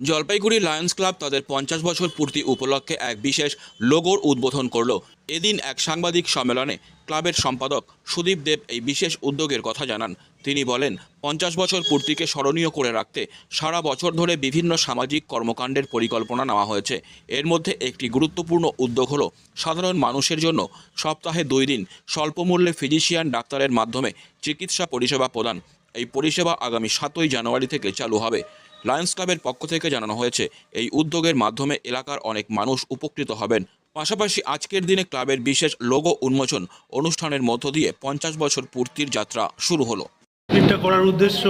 Jalpaiguri Lions club তাদের পঞ্চাশ বছর পূর্তি উপলক্ষে এক বিশেষ লোগোর উদ্বোধন করল। এদিন এক সাংবাদিক সম্মেলনে ক্লাবের সম্পাদক সুদীপ দেব এই বিশেষ উদ্যোগের কথা জানান। তিনি বলেন, পঞ্চাশ বছর পূর্তিকে স্মরণীয় করে রাখতে সারা বছর ধরে বিভিন্ন সামাজিক কর্মকাণ্ডের পরিকল্পনা নেওয়া হয়েছে। এর মধ্যে একটি গুরুত্বপূর্ণ উদ্যোগ হল সাধারণ মানুষের জন্য সপ্তাহে দুই দিন স্বল্পমূল্যে ফিজিশিয়ান ডাক্তারের মাধ্যমে চিকিৎসা পরিষেবা প্রদান। এই পরিষেবা আগামী সাতই জানুয়ারি থেকে চালু হবে। লায়ন্স ক্লাবের পক্ষ থেকে জানানো হয়েছে, এই উদ্যোগের মাধ্যমে এলাকার অনেক মানুষ উপকৃত হবেন। পাশাপাশি আজকের দিনে ক্লাবের বিশেষ লোগো উন্মোচন অনুষ্ঠানের মধ্য দিয়ে পঞ্চাশ বছর পূর্তির যাত্রা শুরু হলো। এটা করার উদ্দেশ্য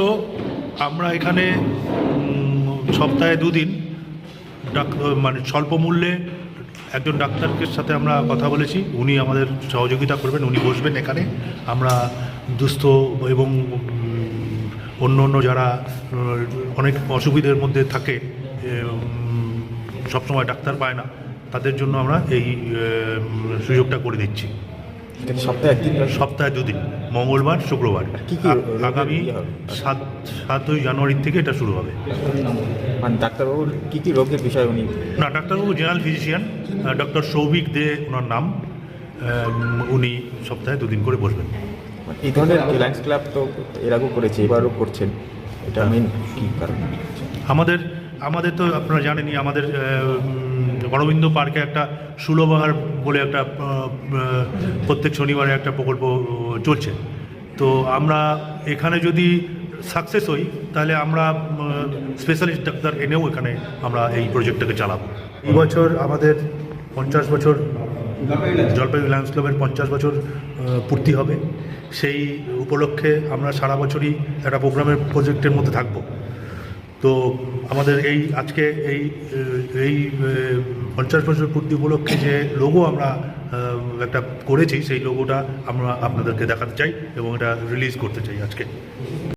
আমরা এখানে সপ্তাহে দুদিন মানে স্বল্প মূল্যে একজন ডাক্তারকে সাথে আমরা কথা বলেছি। উনি আমাদের সহযোগিতা করবেন, উনি বসবেন এখানে। আমরা দুস্থ এবং অন্য অন্য যারা অনেক অসুবিধের মধ্যে থাকে সবসময় ডাক্তার পায় না তাদের জন্য আমরা এই সুযোগটা করে দিচ্ছি। সপ্তাহে একদিন সপ্তাহে দুদিন মঙ্গলবার শুক্রবার। কি কি আ- আগামী সাত সাতই জানুয়ারি থেকে এটা শুরু হবে। মানে ডাক্তারবাবুর কী কী রোগের বিষয় উনি? না ডাক্তারবাবু general physician doctor Souvik De ওনার নাম উনি সপ্তাহে দুদিন করে বসবেন। এই ধরনের ক্লাব তো এর আগেও করেছে এবারও করছেন। এটা মেন কী কারণ? আমাদের আমাদের তো আপনারা জানেনই আমাদের অরবিন্দ পার্কে একটা সুলভার বলে একটা প্রত্যেক শনিবারে একটা প্রকল্প চলছে। তো আমরা এখানে যদি সাকসেস হই তাহলে আমরা স্পেশালিস্ট ডাক্তার এনেও এখানে আমরা এই প্রজেক্টটাকে চালাবো। এই বছর আমাদের পঞ্চাশ বছর জলপাইগুড়ি লায়ন্স ক্লাবের পঞ্চাশ বছর পূর্তি হবে। সেই উপলক্ষে আমরা সারা বছরই একটা প্রোগ্রামের প্রজেক্টের মধ্যে থাকব। তো আমাদের এই আজকে এই এই পঞ্চাশ বছর পূর্তি উপলক্ষে যে লোগো আমরা একটা করেছি, সেই লোগোটা আমরা আপনাদেরকে দেখাতে চাই এবং এটা রিলিজ করতে চাই আজকে।